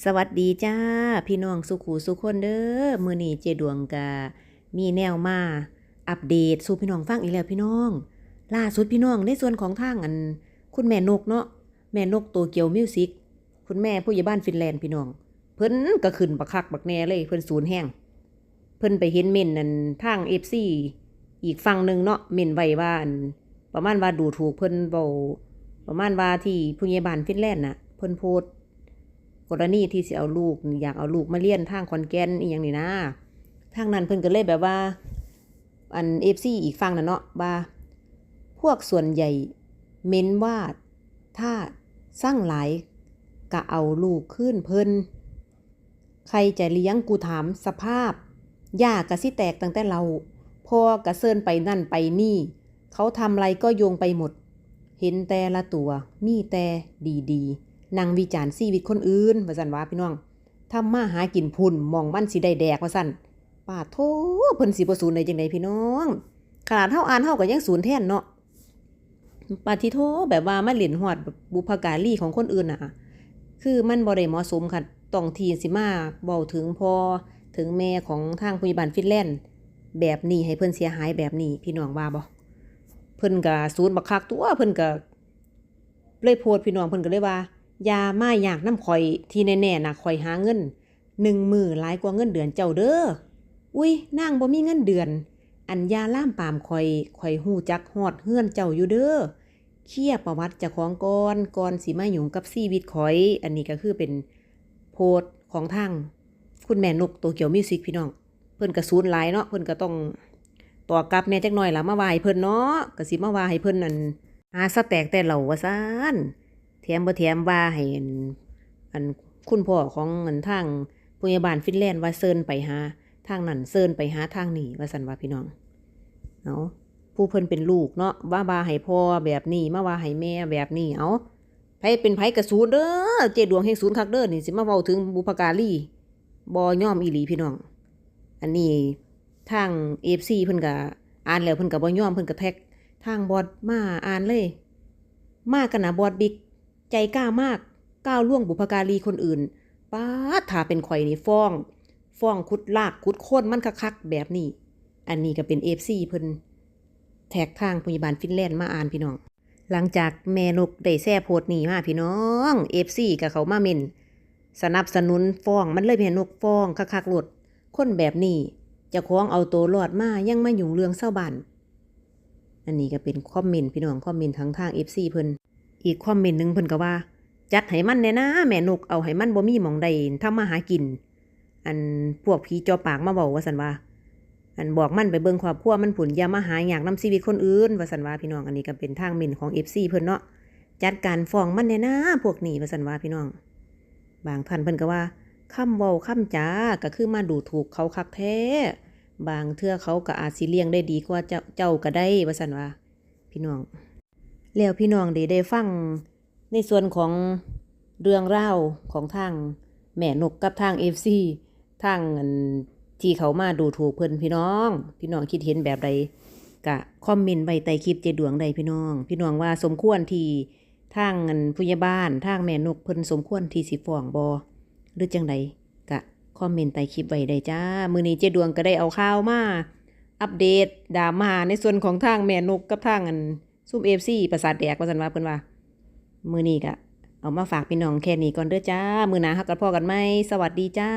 สวัสดีจ้า พี่น้องสุขูสุขคนเด้อมือนี้เจดวงกะมีแนวมาอัปเดตสู่พี่น้องฟังอีกแล้วพี่น้อง ล่าสุดพี่น้องในส่วนของทางอัน คุณแม่นกเนาะแม่นกโตเกียวมิวสิกคุณแม่ผู้ใหญ่บ้านฟินแลนด์พี่น้อง เพิ่นก็ขึ้นบักคักบักแน่เลยเพิ่นศูนย์แห้งเพิ่นไปเห็นเม่นนั่นทาง FC อีกฝั่งหนึ่งเนาะเม่นไว้ว่าอันประมาณว่าดูถูกเพิ่นเบาประมาณว่าที่ผู้ใหญ่บ้านฟินแลนด์น่ะ เพิ่นโพสต์ กรณีที่สิเอาลูกอยากเอาลูกมาเรียนทางขอนแกนอีหยังนี่นะทางนั้นเพิ่นก็เลยแบบว่า อัน FC อีกฝั่งนะเนาะว่า พวกส่วนใหญ่เม้นว่าถ้าสร้างหลายก็เอาลูกขึ้นเพิ่นใครจะเลี้ยงกูถามสภาพย่ากะสิแตกตั้งแต่เราพ่อกระเซินไปนั่นไปนี่ เขาทำอะไรก็โยงไปหมด เห็นแต่ละตัวมีแต่ดีๆ นั่งวิจารณ์ชีวิตคนอื่นว่าซั่นว่าพี่น้องทำมาหากินพุ่นมองมันสิได้แดกว่าซั่นป้าโทเพิ่นสิบ่สูญได้จังไดพี่น้องขนาดเฮาอ่านเฮาก็ยังสูญแทนเนาะปาทิโทแบบว่ามาเล่นฮอดบุพการีของคนอื่นน่ะ คือมันบ่ได้เหมาะสมค่ะต้องทีสิมาเว้าถึงพ่อถึงแม่ของทางพยาบาลฟินแลนด์แบบนี้ให้เพิ่นเสียหายแบบนี้พี่น้องว่าบ่เพิ่นก็สูญบักคักตัวเพิ่นก็เลยโพสต์พี่น้องเพิ่นก็เลยว่า อยามาอยากน้ำข่อยที่แน่ๆนะข่อยหาเงินหนึ่งมือหลายกว่าเงินเดือนเจ้าเด้อ อุ้ยนางบ่มีเงินเดือน อันยาล่ามปามข่อยข่อยหูจักฮอดเฮือนเจ้าอยู่เด้อเคียประวัติเจ้าของก่อนก่อนสิมาหยุ่งกับชีวิตข่อย อันนี้ก็คือเป็นโพสของทางคุณแม่นกโตเกี่ยวมิวสิกพี่น้อง เพิ่นก็สูญหลายเนาะเพิ่นก็ต้องต่อกลับแน่จักหน่อยละมาว่าให้เพิ่นเนาะก็สิมาวาให้เพิ่นนั่นหาสแตกแต่เหล่าว่าซั่น แถมบ่แถมว่าให้อันอันคุณพ่อของอันทางพยาบาลฟินแลนด์ว่าเซินไปหาทางนั้นเซินไปหาทางนี้ว่าซั่นว่าพี่น้องเอาผู้เพิ่นเป็นลูกเนาะว่าว่าให้พ่อแบบนี้มาว่าให้แม่แบบนี้เอาไผเป็นไผกระสูนเด้อเจดวงแห่งศูนย์คักเด้อนี่สิมาเว้าถึงบุพการีบ่ยอมอีหลีพี่น้อง อันนี้ทาง FC เพิ่นก็อ่านแล้วเพิ่นก็บ่ย่อมเพิ่นก็แท็กทางบอดมาอ่านเลย มากกันนะบอดบิ๊ก ใจกล้ามาก ก้าวล่วงบุพการีคนอื่นป้าถ้าเป็นข่อยนี่ฟ้อง ฟ้องคุดลากคุดโค่นมันคักๆแบบนี้ อันนี้ก็เป็นเอฟซีเพิ่นแท็กทางพยาบาลฟินแลนด์มาอ่านพี่น้อง หลังจากแม่นกได้แซ่โพสต์นี้มาพี่น้องเอฟซีกับเขามาเมนสนับสนุนฟ้องมันเลยแม่นกฟ้องคักๆหลดคนแบบนี้จะคล้องเอาตัวรอดมายังไมายุ่งเรื่องเศร้าบ้านอันนี้ก็เป็นคอมเมนต์พี่น้องคอมเมนต์ทั้งทางเอฟซีเพิ่น อีกความเมนต์หนึ่งเพิ่นก็ว่า จัดให้มันแน่นะแม่นกเอาให้มันบ่มีหมองใดทำมาหากิน อันพวกผีจอปากมาบอกว่าสันว่า อันบอกมันไปเบิ่งครอบครัวมันผุนยามาหาอยากนำชีวิตคนอื่นว่าสันว่าพี่น้องอันนี้ก็เป็นทางเมนของ FC เพิ่นเนาะจัดการฟ้องมันแน่นะพวกนี้ว่าสันว่าพี่น้อง บางท่านเพิ่นก็ว่าคำเว้าคำจาก็คือมาดูถูกเขาคักแท้บางเทื่อเขาก็อาจสิเลี้ยงได้ดีกว่าเจ้าเจ้าก็ได้ว่าสันว่า พี่น้อง แล้วพี่น้องได้ได้ฟังในส่วนของเรื่องเล่าของทางแม่นกกับทางเอฟซีทางที่เขามาดูถูกเพิ่นพี่น้อง พี่น้องคิดเห็นแบบใดกะคอมเมนต์ไว้ใต้คลิปเจดวงใดพี่น้อง พี่น้องว่าสมควรที่ทางอันผู้ใหญ่บ้านทางแม่นกเพิ่นสมควรที่สิฟ้องบอหรือจังใดกะคอมเมนต์ใต้คลิปไว้ได้จ้า มือนี้เจดวงก็ได้เอาข่าวมาอัปเดตดราม่าในส่วนของทางแม่นกกับทางอัน ซุ่มเอฟซีประสาทแดกว่าสันว่าเพิ่นว่ามือนี้กะเอามาฝากพี่น้องแค่นี้ก่อนเด้อจ้า มือหนาฮักกันพ่อกันไหมสวัสดีจ้า